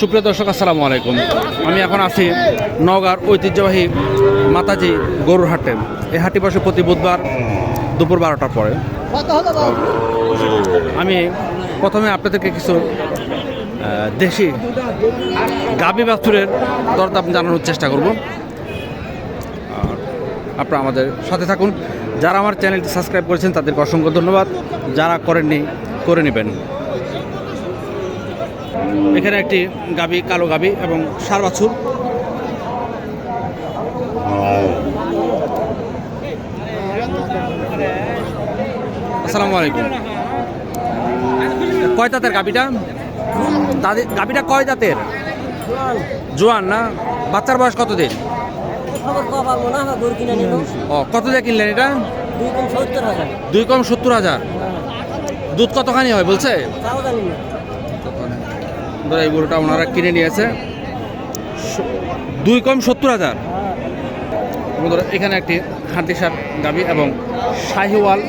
সুপ্রিয় দর্শক, আসসালামু আলাইকুম। আমি এখন আছি নওগাঁর ঐতিহ্যবাহী মাতাজি গরুর হাটে। এই হাটি বসে প্রতি বুধবার দুপুর বারোটার পরে। আমি প্রথমে আপনাদেরকে কিছু দেশি গাবি বাছুরের দরদাম জানানোর চেষ্টা করব। আর আপনারা আমাদের সাথে থাকুন। যারা আমার চ্যানেলটি সাবস্ক্রাইব করেছেন, তাদেরকে অসংখ্য ধন্যবাদ। যারা করেননি, করে নেবেন। এখানে একটি গাবি, কালো গাবি এবং সার বাছুর। আসসালামু আলাইকুম। কয় দাঁতের গাবিটা? তাদের গাবিটা কয় দাঁতের জোয়ান না? বাচ্চার বয়স কত দিন? ও, কত দিয়ে কিনলেন এটা? দুই কম সত্তর হাজার। দুধ কতখানি হয় বলছে? তাও ধরো এই গরুটা ওনারা কিনে নিয়েছে। দুই কম সত্তর হাজার। বন্ধুরা এখানে একটি হাতি সার গাবি এবং শাহিওয়াল।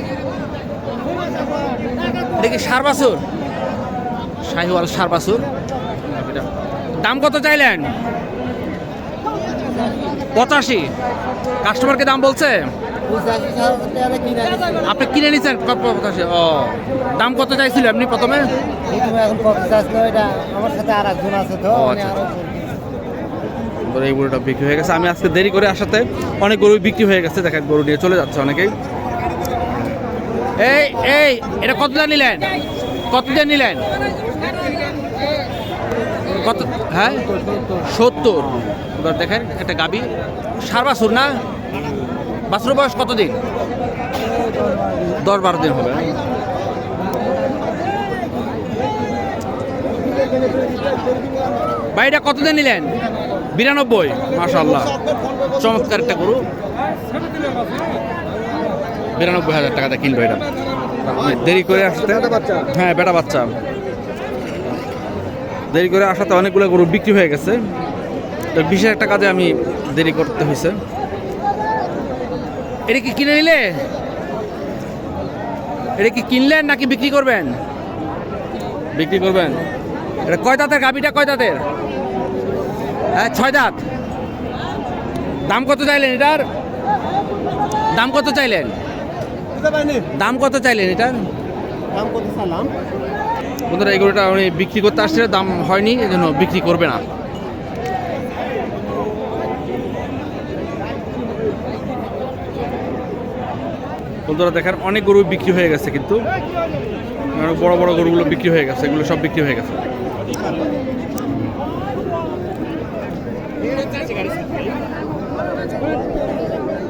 দেখি সার বাছুর? শাহিওয়াল সার বাছুর। দাম কত চাইলেন? পঁচাশি। কাস্টমারকে দাম বলছে? আপনি কিনে কত পঁচাশি। ও। দাম কত চাইছিল আপনি প্রথমে? এখন পঞ্চাশ নয় এটা আমার সাথে আর একজন আছে তো ও, আচ্ছা। ধরো এই গরুটা বিক্রি হয়ে গেছে। আমি আজকে দেরি করে আসাতে অনেক গরু বিক্রি হয়ে গেছে। দেখেন গরু নিয়ে চলে যাচ্ছে অনেকেই। এই এই এটা কত দিয়ে নিলেন? কত নিলেন? কত হ্যাঁ? সত্তর। এবার দেখেন একটা গাবি। সার বাছুর না? বাছুর বয়স কতদিন? দশ বারো দিন হবে ভাইটা কত দিয়ে নিলেন? বিরানব্বই। মাশাল্লাহ চমৎকার একটা গরু। বিরানব্বই হাজার টাকাতে কিনবো এটা। দেরি করে আসতে হ্যাঁ বেটা বাচ্চা। দেরি করে আসাতে অনেকগুলো গরু বিক্রি হয়ে গেছে। তো বিশেষ একটা কাজে আমি দেরি করতে হয়েছে এটা কি কিনে নিলে? এটা কি কিনলেন নাকি বিক্রি করবেন? বিক্রি করবেন? এটা কয় দাঁতের গাবিটা কয় দাঁতের? হ্যাঁ ছয় দাঁত। দাম কত চাইলেন এটার? দাম কত চাইলেন? দাম কত চাইলেন এটার? দাম কত সালাম বন্ধুরা এই গরুটা উনি বিক্রি করতে আসছে দাম হয়নি এই জন্য বিক্রি করবে না। বন্ধুরা দেখেন অনেক গরু বিক্রি হয়ে গেছে কিন্তু। বড় বড় গরুগুলো বিক্রি হয়ে গেছে এগুলো সব বিক্রি হয়ে গেছে।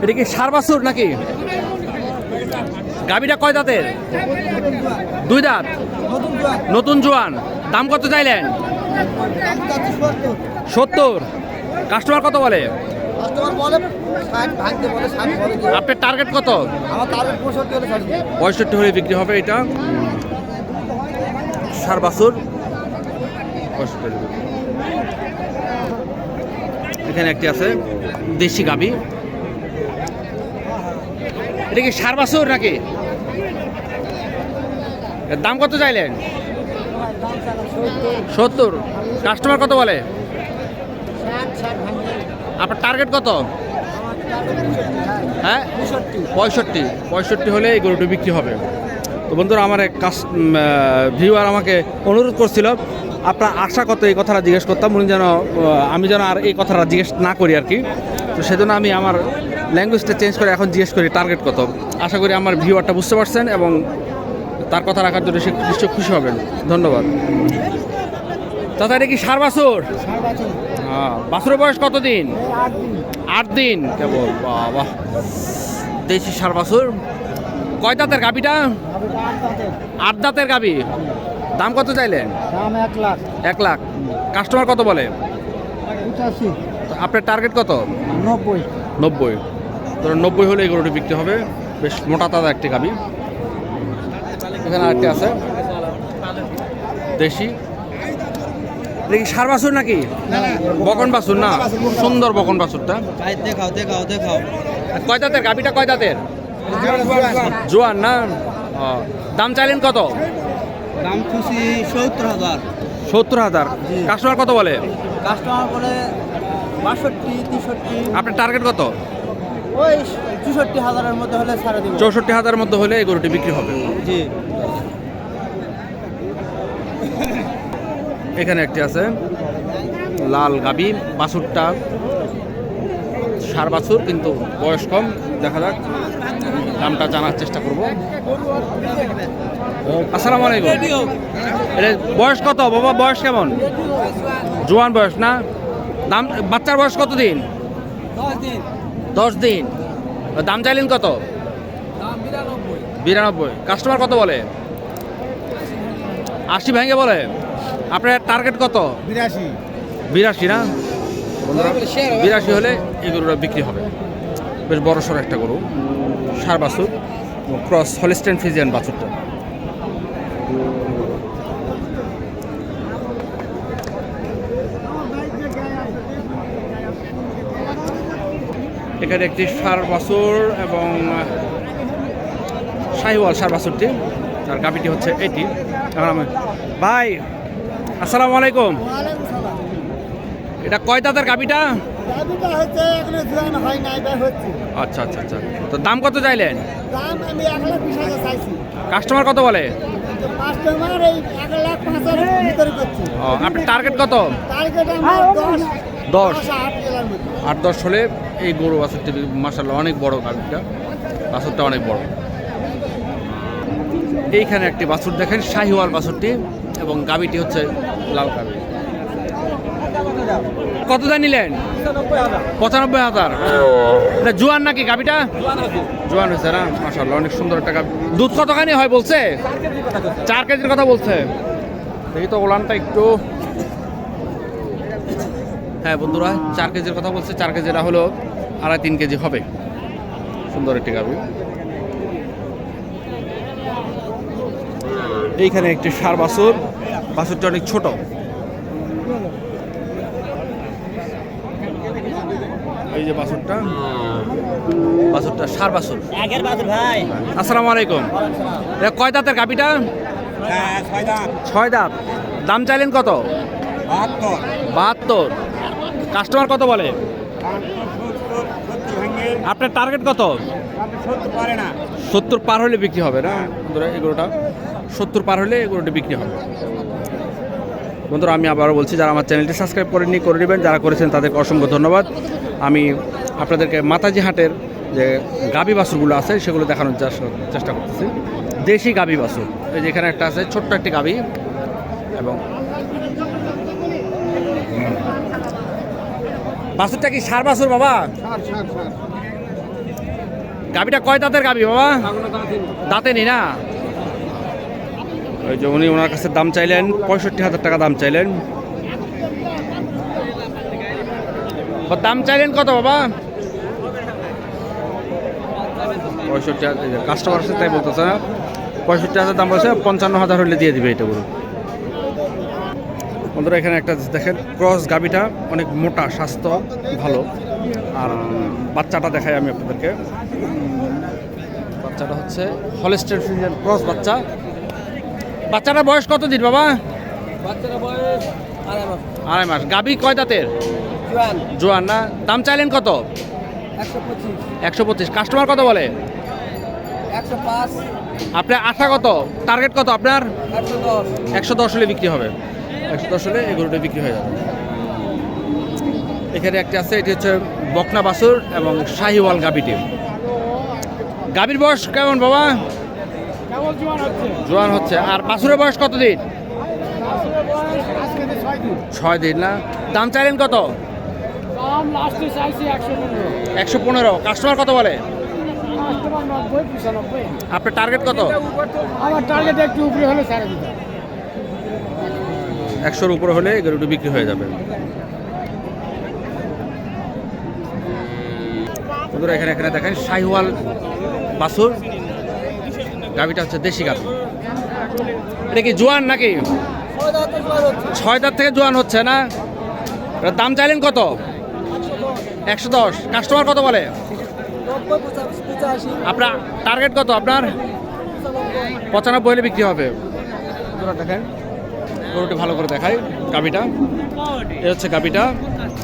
এটা কি সার বাছুর নাকি? গাবিটা কয় দাঁতের? দুই দাঁত। নতুন জোয়ান। দাম কত চাইলেন? সত্তর। কাস্টমার কত বলে? আপনার টার্গেট কত? পঁয়ষট্টি হলে বিক্রি হবে এটা। সার বাছুর। এখানে একটি আছে দেশি গাবি। এটা কি সার বাছুর নাকি? দাম কত চাইলেন? সত্তর। কাস্টমার কত বলে? আপনার টার্গেট কত? হ্যাঁ? পঁয়ষট্টি। পঁয়ষট্টি পঁয়ষট্টি হলে এই গরুটি বিক্রি হবে। তো বন্ধুরা, আমার এক কাস ভিউয়ার আমাকে অনুরোধ করছিল আপনার আশা কত এই কথাটা জিজ্ঞেস করতাম? উনি যেন আমি যেন আর এই কথাটা জিজ্ঞেস না করি আর কি। তো সেজন্য আমি আমার ল্যাঙ্গুয়েজটা চেঞ্জ করে এখন জিজ্ঞেস করি টার্গেট কত? আশা করি আমার ভিউয়ারটা বুঝতে পারছেন এবং তার কথা রাখার জন্য সে নিশ্চয় খুশি হবেন। ধন্যবাদ। দাদা এটা কি সার বাছুর? হ্যাঁ বাছুরের বয়স কতদিন? আট দিন। আট দিন? কেবল বাবা। দেশি সার বাছুর। কয় দাঁতের গাবিটা আট দাঁতের। গাবি দাম কত চাইলেন? দাম এক লাখ। এক লাখ। কাস্টমার কত বলে? পঁচাশি। আপনার টার্গেট কত? নব্বই। নব্বই। ধরুন নব্বই হলে এই গরুটি বিক্রি হবে। বেশ মোটা তাজা একটি গাবি। এখানে আরেকটি আছে। দেশি। কি সার বাছুর নাকি? বকন বাছুর না? সুন্দর বকন বাছুরটা। দেখাও দেখাও দেখাও। কয় দাঁতের? গাবিটা কয় দাঁতের? জোয়ান না? দাম চাইলেন কত? দাম খুশি সত্তর হাজার। সত্তর হাজার। কাস্টমার কত বলে? কাস্টমার বলে বাষট্টি তেষট্টি। আপনার টার্গেট কত? ওই চৌষট্টি হাজারের মধ্যে হলে ছাড়া দিব। চৌষট্টি হাজারের মধ্যে হলে এই গরুটি বিক্রি হবে। জি। এখানে একটি আছে লাল গাবি বাছুরটা। সার বাছুর কিন্তু বয়স কম দেখা যাক। দামটা জানার চেষ্টা করব। আসসালামু আলাইকুম। এটা বয়স কত? বাবা বয়স কেমন? জোয়ান বয়স না? দাম বাচ্চার বয়স কত দিন দশ দিন। দাম চাইলেন কত? বিরানব্বই। কাস্টমার কত বলে? আশি ভেঙে বলে। আপনার টার্গেট কত? বিরাশি। বিরাশি না? বিরাশি হলে এই গরুটা বিক্রি হবে। বেশ বড় সড়ো একটা গরু। সার বাছুর ক্রস হলিস্টেন ফিজিয়ান বাছুরটা। এখানে একটি সার বাছুর এবং শাহিওয়াল সার বাছুরটি আর গাবিটি হচ্ছে এটি। ভাই আসসালামু আলাইকুম। এটা কয় দাঁতের গাবিটা আচ্ছা আচ্ছা আচ্ছা। তো দাম কত চাইলেন? কাস্টমার কত বলে? আপনার টার্গেট কত? দশ আট দশ হলে এই গরু বাছুরটি মাসাল্লাহ অনেক বড় গাবিটা বাছুরটা অনেক বড়। এইখানে একটি বাছুর দেখেন শাহিওয়াল বাছুরটি এবং গাবিটি হচ্ছে লাল গাবি কত দাম নিলেন? পঁচানব্বই হাজার। জোয়ান নাকি গাবিটা জোয়ান হয়েছে না মাসাল্লাহ অনেক সুন্দর একটা গাবি দুধ কতখানি হয় বলছে? চার কেজির কথা বলছে। দেখি তো ওলানটা একটু হ্যাঁ বন্ধুরা চার কেজির কথা বলছে চার কেজিটা হলো আড়াই তিন কেজি হবে। সুন্দর একটি গাবি এইখানে একটি সার বাছুর বাছুরটা অনেক ছোট। এই যে বাছুরটা বাছুরটা সার বাছুর। ভাই। আসসালামু আলাইকুম। কয় দাঁতের গাবিটা হ্যাঁ ছয় দাঁত। দাম চাইলেন কত? বাহাত্তর। বাহাত্তর। কাস্টমার কত বলে? আপনার টার্গেট কত? সত্তর পারে হলে বিক্রি হবে না? বন্ধুরা এগুলোটা সত্তর পার হলে এগুলোটা বিক্রি হবে। বন্ধুরা, আমি আবারও বলছি, যারা আমার চ্যানেলটি সাবস্ক্রাইব করেননি, করে নেবেন। যারা করেছেন, তাদেরকে অসংখ্য ধন্যবাদ। আমি আপনাদেরকে মাতাজি হাটের যে গাবি বাছুরগুলো আছে, সেগুলো দেখানোর চেষ্টা- করতেছি। দেশি গাবি বাছুর। এই যে এখানে একটা আছে, ছোট্ট একটি গাবি এবং বাছুরটা কি সার বাছুর বাবা? গাবিটা কয় দাঁতের গাবি বাবা? দাঁতে নি না? ওই যে উনি ওনার কাছে দাম চাইলেন পঁয়ষট্টি হাজার টাকা দাম চাইলেন। ও দাম চাইলেন কত বাবা? পঁয়ষট্টি হাজার কাস্টমার তাই বলতেছে পঁয়ষট্টি হাজার দাম বলছে পঞ্চান্ন হাজার হলে দিয়ে দিবে এটা বলুন। বন্ধুরা এখানে একটা দেখেন ক্রস গাবিটা অনেক মোটা স্বাস্থ্য ভালো। আর বাচ্চাটা দেখাই আমি আপনাদেরকে। বাচ্চাটা হচ্ছে হলেস্টের ফ্রিজিয়ান ক্রস বাচ্চা। বাচ্চাটার বয়স কত দিন বাবা? বয়স আড়াই মাস। গাবি কয় দাঁতের? জোয়ান। না? দাম চাইলেন কত? একশো পঁচিশ। কাস্টমার কত বলে? আপনার আশা কত? টার্গেট কত আপনার? একশো দশ হলে বিক্রি হবে। একশো দশ হলে এই গরুটা বিক্রি হয়ে যাবে। এখানে একটি আছে, এটি হচ্ছে বকনা বাসুর এবং শাহিওয়াল গাবিটি গাবির বয়স কেমন বাবা? জোয়ান হচ্ছে। আর বাসুরের বয়স কত দিন? ছয় দিন না? দাম চাইলেন কত? একশো পনেরো। কাস্টমার কত বলে? আপনার টার্গেট কত? আমার টার্গেট একটু উপরে হলে সারা দিতে। একশোর উপরে হলে গরুটি বিক্রি হয়ে যাবে। এখানে এখানে দেখেন, শাহিওয়াল বাসুর গাভিটা হচ্ছে দেশি গাভি। এটা কি জোয়ান নাকি? ছয় দাঁত থেকে জোয়ান হচ্ছে না? দাম চাইলেন কত? একশো দশ। কাস্টমার কত বলে? আপনার টার্গেট কত আপনার? পঁচানব্বই হলে বিক্রি হবে। দেখেন গরুটি ভালো করে দেখাই গাবিটা এ হচ্ছে গাবিটা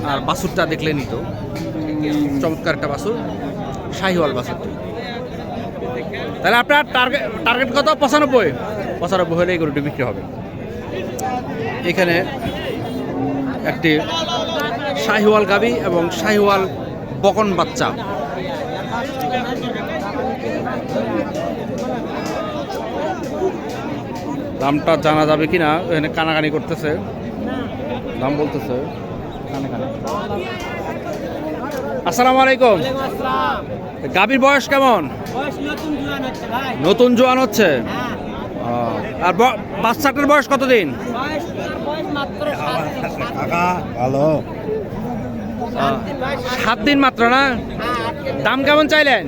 আর বাছুরটা দেখলে তো চমৎকার একটা বাছুর, শাহিওয়াল বাছুরটি তাহলে আপনার টার্গেট টার্গেট কত? পঁচানব্বই। পঁচানব্বই হলে এই গরুটি বিক্রি হবে। এখানে একটি শাহিওয়াল গাবি এবং শাহিওয়াল বকন বাচ্চা। দামটা জানা যাবে কি না এখানে কানাকানি করতেছে। দাম বলতেছে কানে আসসালামু আলাইকুম। গাভীর বয়স কেমন? নতুন জোয়ান হচ্ছে। আর বাচ্চাটার বয়স কতদিন? ভালো সাত দিন মাত্র না? দাম কেমন চাইলেন?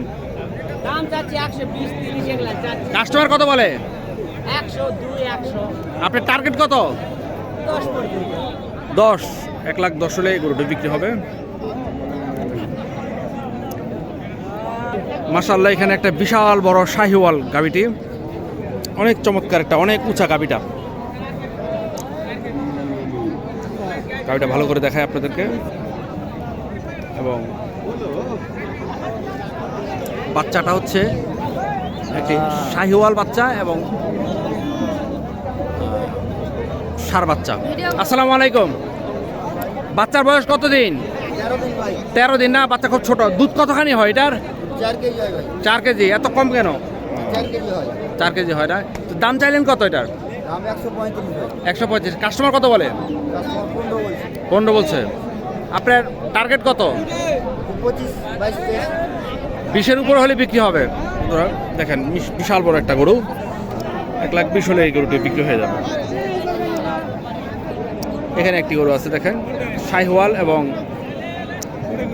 কাস্টমার কত বলে? একশো দুই একশো। আপনার টার্গেট কত? দশ দশ এক লাখ দশ হলে গরুটি বিক্রি হবে। মাসাল্লাহ এখানে একটা বিশাল বড় শাহিওয়াল গাবিটি অনেক চমৎকার একটা অনেক উঁচা গাবিটা গাবিটা ভালো করে দেখায় আপনাদেরকে। এবং বাচ্চাটা হচ্ছে একটি শাহিওয়াল বাচ্চা এবং সার বাচ্চা। আসসালামু আলাইকুম। বাচ্চার বয়স কতদিন? তেরো দিন না বাচ্চা খুব ছোট। দুধ কতখানি হয় এটার? চার কেজি এত কম কেন? চার কেজি হয়। না। তো দাম চাইলেন কত এটার? একশো পঁয়ত্রিশ কাস্টমার কত বলে? পনেরো বলছে। আপনার টার্গেট কত? বিশের উপর হলে বিক্রি হবে। দেখেন বিশাল বড় একটা গরু। এক লাখ বিশ হলে এই গরুটি বিক্রি হয়ে যাবে। এখানে একটি গরু আছে, দেখেন। শাহিওয়াল এবং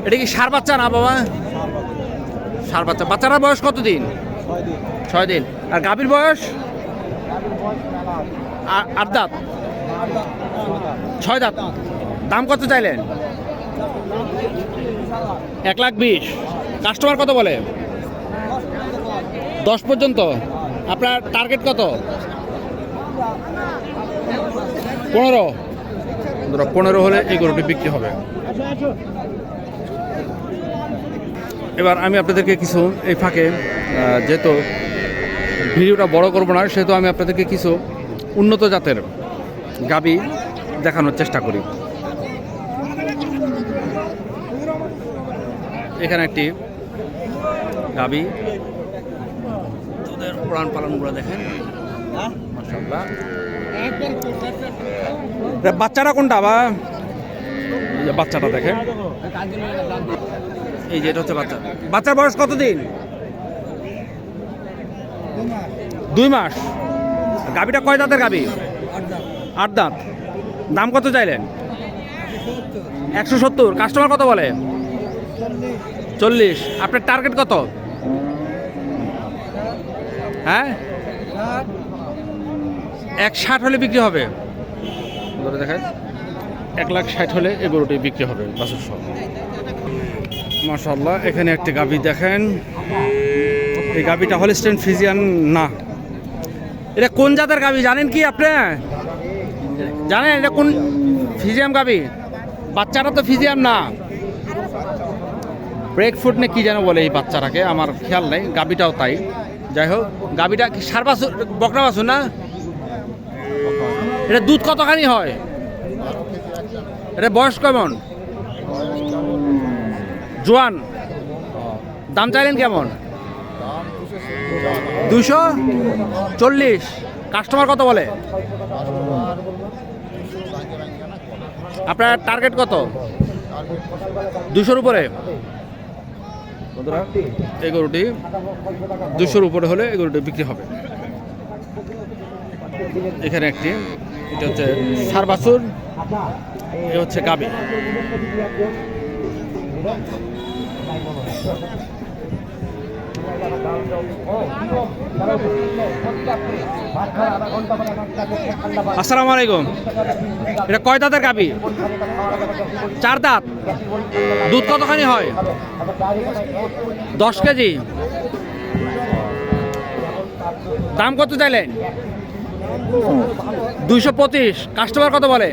এটা কি সার বাচ্চা না, বাবা? সার বাচ্চা। বাচ্চাটার বয়স কত দিন ছয় দিন। আর গাভীর বয়স? আট দাঁত? ছয় দাঁত। দাম কত চাইলেন? এক লাখ বিশ। কাস্টমার কত বলে? দশ পর্যন্ত। আপনার টার্গেট কত? পনেরো। বন্ধুরা, পনেরো হলে এই গরুটি বিক্রি হবে। এবার আমি আপনাদেরকে কিছু এই ফাঁকে যেহেতু ভিডিওটা বড় করব না সেহেতু আমি আপনাদেরকে কিছু উন্নত জাতের গাবি দেখানোর চেষ্টা করি। এখানে একটি গাবি। উড়ান পালনগুলো দেখেন। মাশাআল্লাহ। বাচ্চাটা কোনটা, বা? বাচ্চাটা দেখে। এই যে এটা হচ্ছে বাচ্চা। বাচ্চার বয়স কতদিন? দুই মাস। গাবিটা কয় দাঁতের গাবি আট দাঁত। দাম কত চাইলেন? একশো সত্তর। কাস্টমার কত বলে? চল্লিশ। আপনার টার্গেট কত? হ্যাঁ? এক ষাট হলে বিক্রি হবে? ধরে দেখেন। এক লাখ ষাট হলে এই গরুটি বিক্রি হবে বাসুর সহ। মাশাল্লাহ এখানে একটি গাভি দেখেন। এই গাভিটা হলিস্টেন ফিজিয়ান না। এটা কোন জাতের গাভি? জানেন কি আপনি? জানেন এটা কোন ফিজিয়াম গাভি? বাচ্চাটা তো ফিজিয়াম না। ব্রেক ফুড না কি যেন বলে এই বাচ্চাটাকে আমার খেয়াল নেই গাবিটাও তাই। যাই হোক গাবিটা কি সার বাছুর বকরা বাছুর না? এটা দুধ কতখানি হয়? এটা বয়স কেমন? জোয়ান। দাম চাইলেন কেমন? দুশো চল্লিশ। কাস্টমার কত বলে? আপনার টার্গেট কত? দুশোর উপরে? এই গরুটি দুশোর উপরে হলে এই গরুটি বিক্রি হবে। এখানে একটি, এটা হচ্ছে সার বাছুর এ হচ্ছে গাবি। আসসালামু আলাইকুম। এটা কয় দাঁতের গাবি? চার দাঁত। দুধ কতখানি হয়? দশ কেজি। দাম কত চাইলেন? দুইশো পঁচিশ। কাস্টমার কত বলে?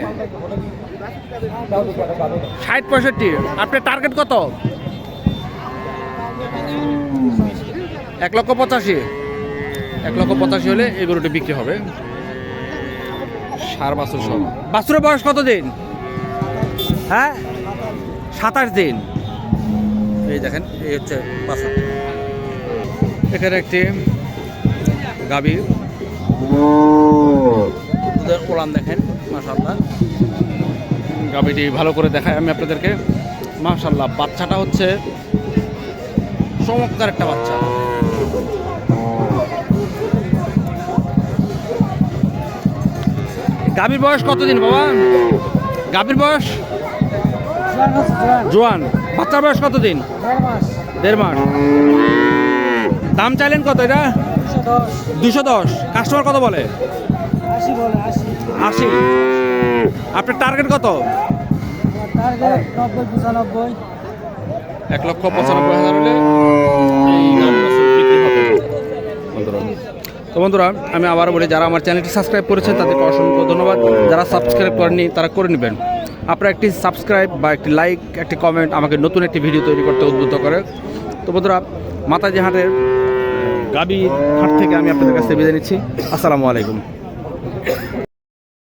ষাট পঁয়ষট্টি। আপনার টার্গেট কত? এক লক্ষ পঁচাশি। এক লক্ষ পঁচাশি হলে এই গরুটি বিক্রি হবে। সার, বাছুর সব বাছুরের বয়স কত দিন হ্যাঁ? সাতাশ দিন। এই দেখেন, এই হচ্ছে বাছুর। এখানে একটি গাভী। দুধের দেখেন মাশাল্লাহ গাভীটি ভালো করে দেখায় আমি আপনাদেরকে। মাশাল্লাহ বাচ্চাটা হচ্ছে চমৎকার একটা বাচ্চা। গাভীর বয়স কতদিন, বাবা? গাভীর বয়স? জোয়ান। বাচ্চার বয়স কতদিন? দেড় মাস। দাম চাইলেন কত এটা? দুশো দশ। কাস্টমার কত বলে? আশি আপনার টার্গেট কত? এক লক্ষ পঁচানব্বই হাজার হলে তো বন্ধুরা আমি আবার বলি যারা আমার চ্যানেলটি সাবস্ক্রাইব করেছেন তাদেরকে অসংখ্য ধন্যবাদ। যারা সাবস্ক্রাইব করেননি তারা করে নেবেন। আপনারা একটি সাবস্ক্রাইব বা একটি লাইক একটি কমেন্ট আমাকে নতুন একটি ভিডিও তৈরি করতে উদ্বুদ্ধ করে। তো বন্ধুরা মাতাজি হাটের গাবি হাট থেকে আমি আপনাদের কাছে বিদায় নিচ্ছি। আসসালামু আলাইকুম।